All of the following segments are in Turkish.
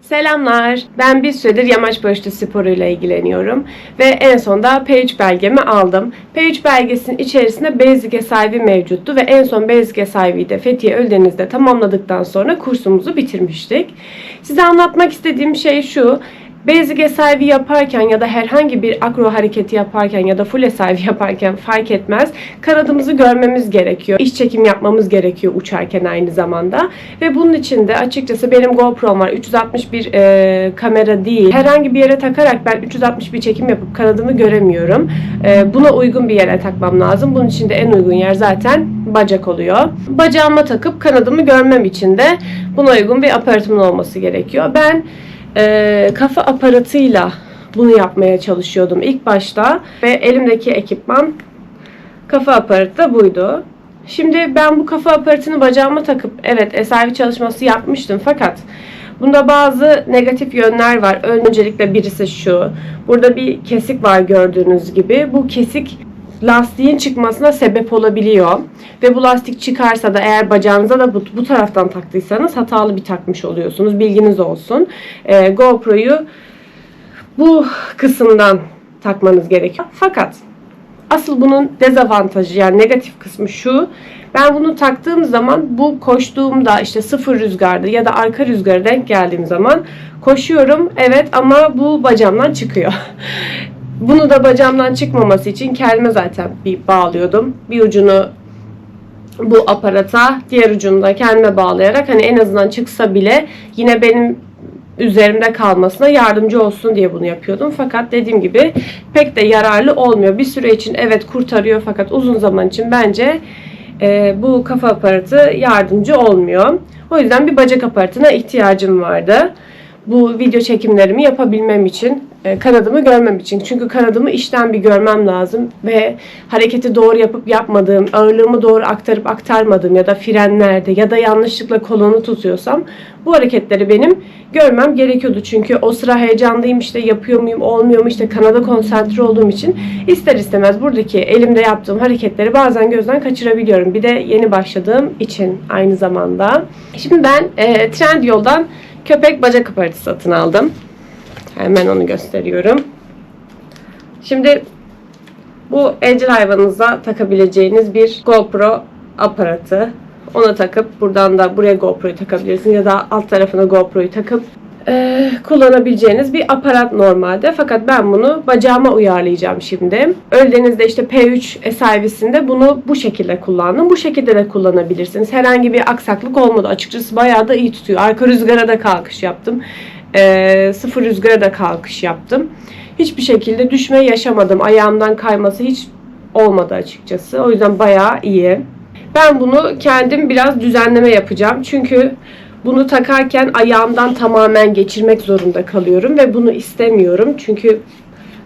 Selamlar. Ben bir süredir yamaç paraşütü sporuyla ilgileniyorum. Ve en sonda P3 belgemi aldım. P3 belgesinin içerisinde Basic sahibi mevcuttu. Ve en son Basic sahibi de Fethiye Öldeniz'de tamamladıktan sonra kursumuzu bitirmiştik. Size anlatmak istediğim şey şu. Basic SIV yaparken ya da herhangi bir akro hareketi yaparken ya da full SIV yaparken fark etmez. Kanadımızı görmemiz gerekiyor. İç çekim yapmamız gerekiyor uçarken aynı zamanda. Ve bunun için de açıkçası benim GoPro'm var. 361 e, kamera değil. Herhangi bir yere takarak ben 361 çekim yapıp kanadımı göremiyorum. E, buna uygun bir yere takmam lazım. Bunun için de en uygun yer zaten bacak oluyor. Bacağıma takıp kanadımı görmem için de buna uygun bir aparatımın olması gerekiyor. Ben e, kafa aparatıyla bunu yapmaya çalışıyordum ilk başta ve elimdeki ekipman kafa aparatı da buydu. Şimdi ben bu kafa aparatını bacağıma takıp evet SIV çalışması yapmıştım fakat bunda bazı negatif yönler var. Öncelikle birisi şu. Burada bir kesik var gördüğünüz gibi. Bu kesik lastiğin çıkmasına sebep olabiliyor. Ve bu lastik çıkarsa da eğer bacağınıza da bu, bu taraftan taktıysanız hatalı bir takmış oluyorsunuz. Bilginiz olsun. Ee, GoPro'yu bu kısımdan takmanız gerekiyor. Fakat asıl bunun dezavantajı yani negatif kısmı şu. Ben bunu taktığım zaman bu koştuğumda işte sıfır rüzgarda ya da arka rüzgara denk geldiğim zaman koşuyorum evet ama bu bacağımdan çıkıyor. Bunu da bacağımdan çıkmaması için kendime zaten bir bağlıyordum. Bir ucunu bu aparata, diğer ucunu da kendime bağlayarak hani en azından çıksa bile yine benim üzerimde kalmasına yardımcı olsun diye bunu yapıyordum. Fakat dediğim gibi pek de yararlı olmuyor. Bir süre için evet kurtarıyor fakat uzun zaman için bence e, bu kafa aparatı yardımcı olmuyor. O yüzden bir bacak aparatına ihtiyacım vardı. Bu video çekimlerimi yapabilmem için, kanadımı görmem için. Çünkü kanadımı işten bir görmem lazım ve hareketi doğru yapıp yapmadığım, ağırlığımı doğru aktarıp aktarmadığım ya da frenlerde ya da yanlışlıkla kolonu tutuyorsam bu hareketleri benim görmem gerekiyordu. Çünkü o sıra heyecanlıyım işte yapıyor muyum, olmuyor mu işte kanada konsantre olduğum için ister istemez buradaki elimde yaptığım hareketleri bazen gözden kaçırabiliyorum. Bir de yeni başladığım için aynı zamanda. Şimdi ben e, Trendyol'dan köpek bacak aparatı satın aldım. Hemen onu gösteriyorum. Şimdi bu evcil hayvanınıza takabileceğiniz bir GoPro aparatı. Ona takıp buradan da buraya GoPro'yu takabilirsiniz ya da alt tarafına GoPro'yu takıp e, kullanabileceğiniz bir aparat normalde. Fakat ben bunu bacağıma uyarlayacağım şimdi. Öldeniz'de işte P3 servisinde bunu bu şekilde kullandım. Bu şekilde de kullanabilirsiniz. Herhangi bir aksaklık olmadı. Açıkçası bayağı da iyi tutuyor. Arka rüzgara da kalkış yaptım. E, sıfır rüzgara da kalkış yaptım. Hiçbir şekilde düşme yaşamadım. Ayağımdan kayması hiç olmadı açıkçası. O yüzden bayağı iyi. Ben bunu kendim biraz düzenleme yapacağım. Çünkü bunu takarken ayağımdan tamamen geçirmek zorunda kalıyorum ve bunu istemiyorum. Çünkü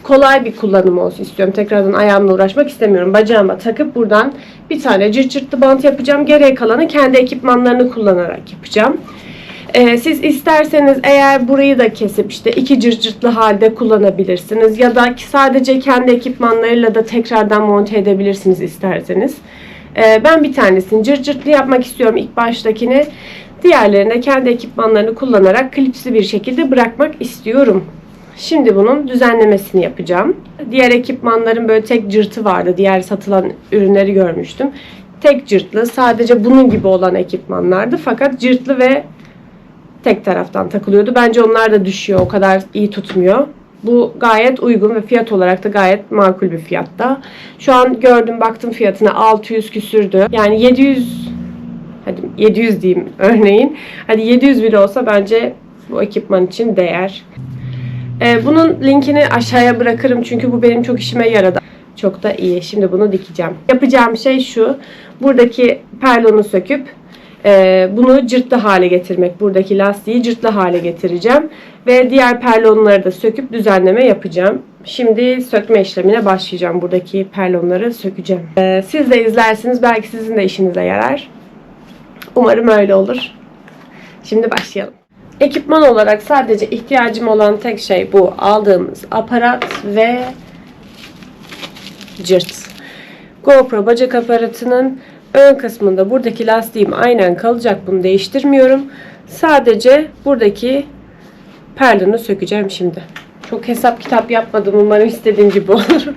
kolay bir kullanım olsun istiyorum. Tekrardan ayağımla uğraşmak istemiyorum. Bacağıma takıp buradan bir tane cırt cırtlı bant yapacağım. Geriye kalanı kendi ekipmanlarını kullanarak yapacağım. Ee, siz isterseniz eğer burayı da kesip işte iki cırt cırtlı halde kullanabilirsiniz. Ya da sadece kendi ekipmanlarıyla da tekrardan monte edebilirsiniz isterseniz. Ee, ben bir tanesini cırt cırtlı yapmak istiyorum ilk baştakini. Diğerlerinde kendi ekipmanlarını kullanarak klipsli bir şekilde bırakmak istiyorum. Şimdi bunun düzenlemesini yapacağım. Diğer ekipmanların böyle tek cırtı vardı. Diğer satılan ürünleri görmüştüm. Tek cırtlı sadece bunun gibi olan ekipmanlardı. Fakat cırtlı ve tek taraftan takılıyordu. Bence onlar da düşüyor. O kadar iyi tutmuyor. Bu gayet uygun ve fiyat olarak da gayet makul bir fiyatta. Şu an gördüm baktım fiyatına 600 küsürdü. Yani 700 hadi 700 diyeyim örneğin. Hadi 700 bile olsa bence bu ekipman için değer. Ee, bunun linkini aşağıya bırakırım çünkü bu benim çok işime yaradı. Çok da iyi. Şimdi bunu dikeceğim. Yapacağım şey şu. Buradaki perlonu söküp e, bunu cırtlı hale getirmek. Buradaki lastiği cırtlı hale getireceğim. Ve diğer perlonları da söküp düzenleme yapacağım. Şimdi sökme işlemine başlayacağım. Buradaki perlonları sökeceğim. Ee, siz de izlersiniz. Belki sizin de işinize yarar. Umarım öyle olur. Şimdi başlayalım. Ekipman olarak sadece ihtiyacım olan tek şey bu. Aldığımız aparat ve cırt. GoPro bacak aparatının ön kısmında buradaki lastiğim aynen kalacak. Bunu değiştirmiyorum. Sadece buradaki perlonu sökeceğim şimdi. Çok hesap kitap yapmadım. Umarım istediğim gibi olur.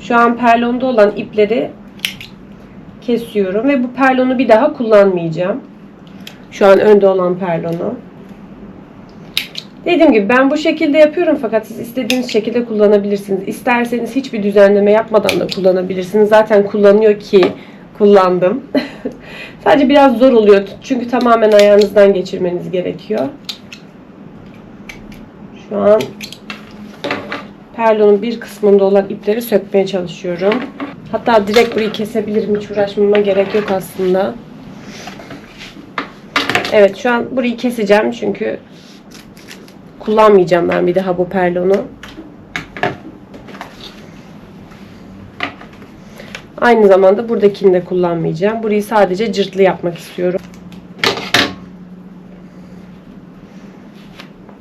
Şu an perlonda olan ipleri kesiyorum ve bu perlonu bir daha kullanmayacağım. Şu an önde olan perlonu. Dediğim gibi ben bu şekilde yapıyorum fakat siz istediğiniz şekilde kullanabilirsiniz. İsterseniz hiçbir düzenleme yapmadan da kullanabilirsiniz. Zaten kullanıyor ki kullandım. Sadece biraz zor oluyor. Çünkü tamamen ayağınızdan geçirmeniz gerekiyor. Şu an perlonun bir kısmında olan ipleri sökmeye çalışıyorum. Hatta direkt burayı kesebilirim. Hiç uğraşmama gerek yok aslında. Evet şu an burayı keseceğim çünkü kullanmayacağım ben bir daha bu perlonu. Aynı zamanda buradakini de kullanmayacağım. Burayı sadece cırtlı yapmak istiyorum.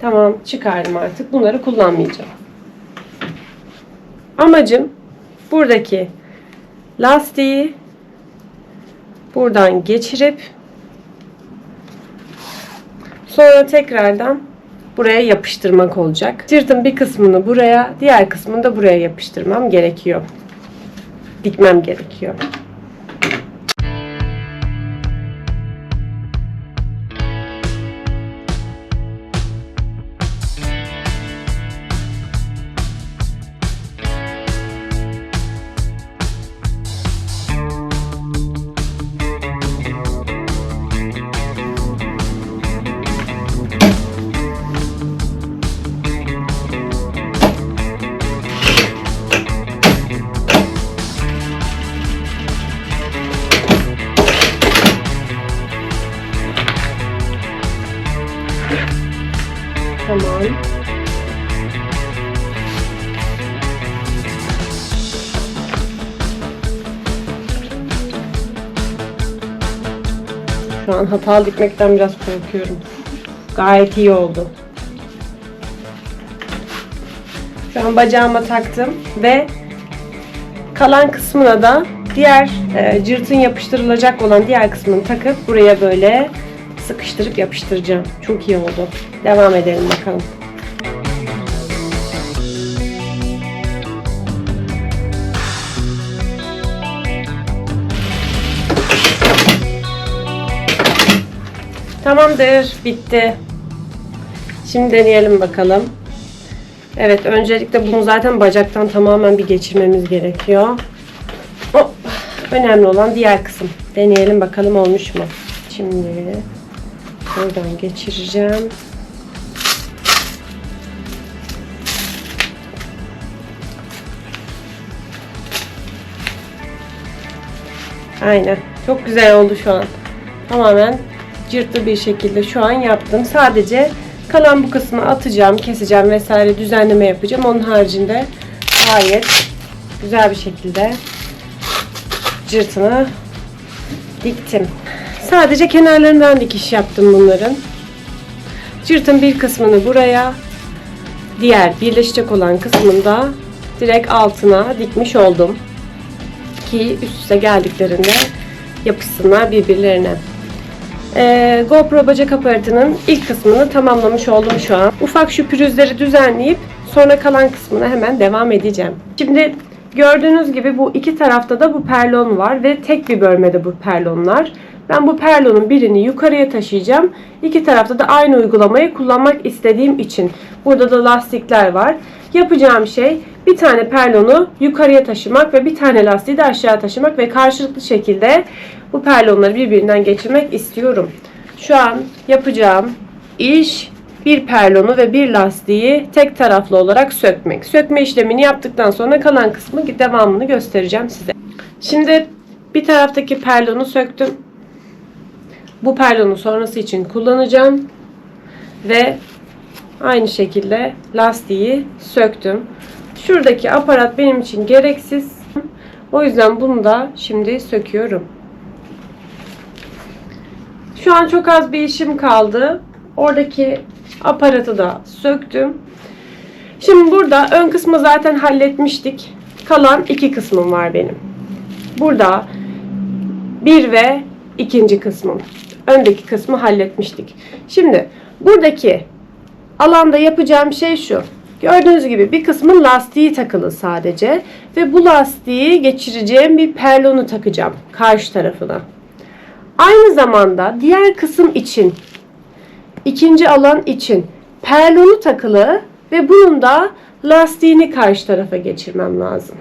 Tamam çıkardım artık. Bunları kullanmayacağım. Amacım buradaki lastiği buradan geçirip sonra tekrardan buraya yapıştırmak olacak. Cırtın bir kısmını buraya, diğer kısmını da buraya yapıştırmam gerekiyor. Dikmem gerekiyor. Tamam. Şu an hatalı dikmekten biraz korkuyorum. Gayet iyi oldu. Şu an bacağıma taktım ve kalan kısmına da diğer e, cırtın yapıştırılacak olan diğer kısmını takıp buraya böyle sıkıştırıp yapıştıracağım. Çok iyi oldu. Devam edelim bakalım. Tamamdır. Bitti. Şimdi deneyelim bakalım. Evet öncelikle bunu zaten bacaktan tamamen bir geçirmemiz gerekiyor. Hop. Önemli olan diğer kısım. Deneyelim bakalım olmuş mu? Şimdi buradan geçireceğim. Aynen. Çok güzel oldu şu an. Tamamen cırtlı bir şekilde şu an yaptım. Sadece kalan bu kısmı atacağım, keseceğim vesaire düzenleme yapacağım. Onun haricinde gayet güzel bir şekilde cırtını diktim. Sadece kenarlarından dikiş yaptım bunların. Cırtın bir kısmını buraya, diğer birleşecek olan kısmında direkt altına dikmiş oldum. Ki üst üste geldiklerinde yapışsınlar birbirlerine. Ee, GoPro bacak aparatının ilk kısmını tamamlamış oldum şu an. Ufak şu pürüzleri düzenleyip sonra kalan kısmına hemen devam edeceğim. Şimdi gördüğünüz gibi bu iki tarafta da bu perlon var ve tek bir bölmede bu perlonlar. Ben bu perlonun birini yukarıya taşıyacağım. İki tarafta da aynı uygulamayı kullanmak istediğim için. Burada da lastikler var. Yapacağım şey bir tane perlonu yukarıya taşımak ve bir tane lastiği de aşağı taşımak ve karşılıklı şekilde bu perlonları birbirinden geçirmek istiyorum. Şu an yapacağım iş bir perlonu ve bir lastiği tek taraflı olarak sökmek. Sökme işlemini yaptıktan sonra kalan kısmı devamını göstereceğim size. Şimdi bir taraftaki perlonu söktüm. Bu perlonu sonrası için kullanacağım. Ve aynı şekilde lastiği söktüm. Şuradaki aparat benim için gereksiz. O yüzden bunu da şimdi söküyorum. Şu an çok az bir işim kaldı. Oradaki aparatı da söktüm. Şimdi burada ön kısmı zaten halletmiştik. Kalan iki kısmım var benim. Burada 1 ve ikinci kısmım. Öndeki kısmı halletmiştik. Şimdi buradaki alanda yapacağım şey şu. Gördüğünüz gibi bir kısmın lastiği takılı sadece ve bu lastiği geçireceğim bir perlonu takacağım karşı tarafına. Aynı zamanda diğer kısım için ikinci alan için perlonu takılı ve bunun da lastiğini karşı tarafa geçirmem lazım.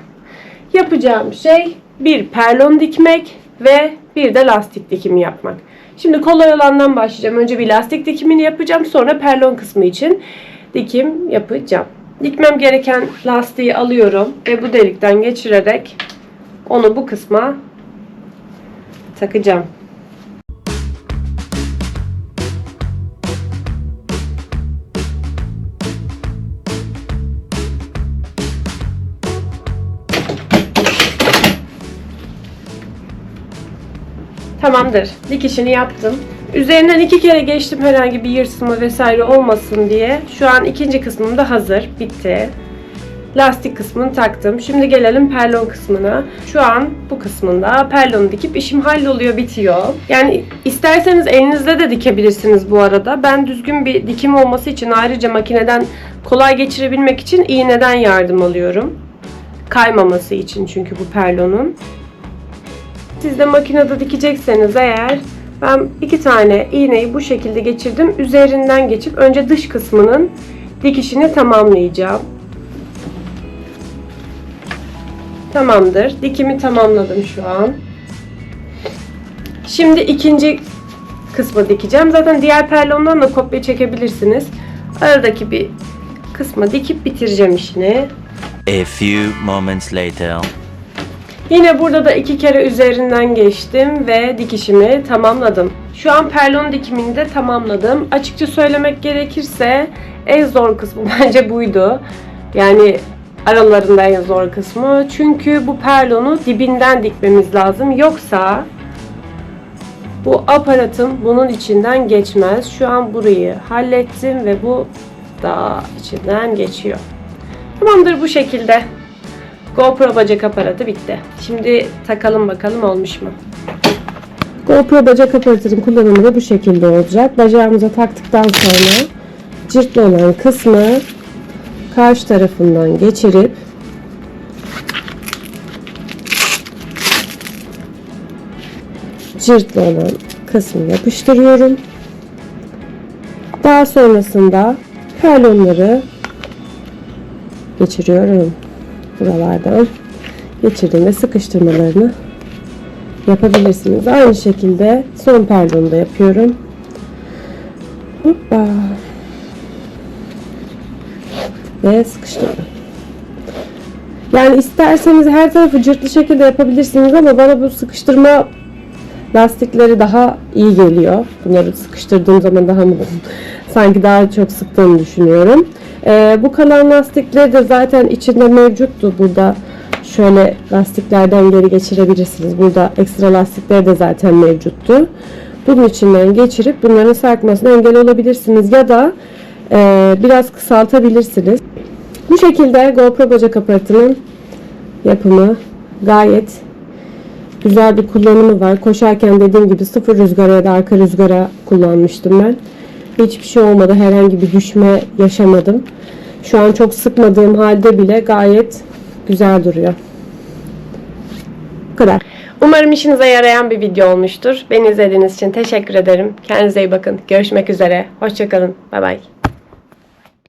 Yapacağım şey bir perlon dikmek ve bir de lastik dikimi yapmak. Şimdi kolay olandan başlayacağım. Önce bir lastik dikimini yapacağım. Sonra perlon kısmı için dikim yapacağım. Dikmem gereken lastiği alıyorum ve bu delikten geçirerek onu bu kısma takacağım. Tamamdır. Dikişini yaptım. Üzerinden iki kere geçtim herhangi bir yırtılma vesaire olmasın diye. Şu an ikinci kısmım da hazır. Bitti. Lastik kısmını taktım. Şimdi gelelim perlon kısmına. Şu an bu kısmında perlonu dikip işim halloluyor, bitiyor. Yani isterseniz elinizde de dikebilirsiniz bu arada. Ben düzgün bir dikim olması için ayrıca makineden kolay geçirebilmek için iğneden yardım alıyorum. Kaymaması için çünkü bu perlonun. Siz de makinede dikecekseniz eğer ben iki tane iğneyi bu şekilde geçirdim. Üzerinden geçip önce dış kısmının dikişini tamamlayacağım. Tamamdır. Dikimi tamamladım şu an. Şimdi ikinci kısmı dikeceğim. Zaten diğer perlondan da kopya çekebilirsiniz. Aradaki bir kısmı dikip bitireceğim işini. A few moments later. Yine burada da iki kere üzerinden geçtim ve dikişimi tamamladım. Şu an perlon dikimini de tamamladım. Açıkça söylemek gerekirse en zor kısmı bence buydu. Yani aralarında en zor kısmı. Çünkü bu perlonu dibinden dikmemiz lazım. Yoksa bu aparatım bunun içinden geçmez. Şu an burayı hallettim ve bu da içinden geçiyor. Tamamdır bu şekilde. GoPro bacak aparatı bitti. Şimdi takalım bakalım olmuş mu? GoPro bacak aparatının kullanımı da bu şekilde olacak. Bacağımıza taktıktan sonra cırtlı olan kısmı karşı tarafından geçirip cırtlı olan kısmı yapıştırıyorum. Daha sonrasında perlonları geçiriyorum buralardan geçirdiğimde sıkıştırmalarını yapabilirsiniz. Aynı şekilde son perlonu da yapıyorum. Hoppa. Ve sıkıştırdım. Yani isterseniz her tarafı cırtlı şekilde yapabilirsiniz ama bana bu sıkıştırma lastikleri daha iyi geliyor. Bunları sıkıştırdığım zaman daha mı sanki daha çok sıktığını düşünüyorum. Ee, bu kalan lastikleri de zaten içinde mevcuttu. Burada şöyle lastiklerden geri geçirebilirsiniz. Burada ekstra lastikler de zaten mevcuttu. Bunun içinden geçirip bunların sarkmasına engel olabilirsiniz ya da e, biraz kısaltabilirsiniz. Bu şekilde GoPro bacak aparatının yapımı gayet güzel bir kullanımı var. Koşarken dediğim gibi sıfır rüzgara ya da arka rüzgara kullanmıştım ben. Hiçbir şey olmadı. Herhangi bir düşme yaşamadım. Şu an çok sıkmadığım halde bile gayet güzel duruyor. Bu kadar. Umarım işinize yarayan bir video olmuştur. Beni izlediğiniz için teşekkür ederim. Kendinize iyi bakın. Görüşmek üzere. Hoşçakalın. Bay bay.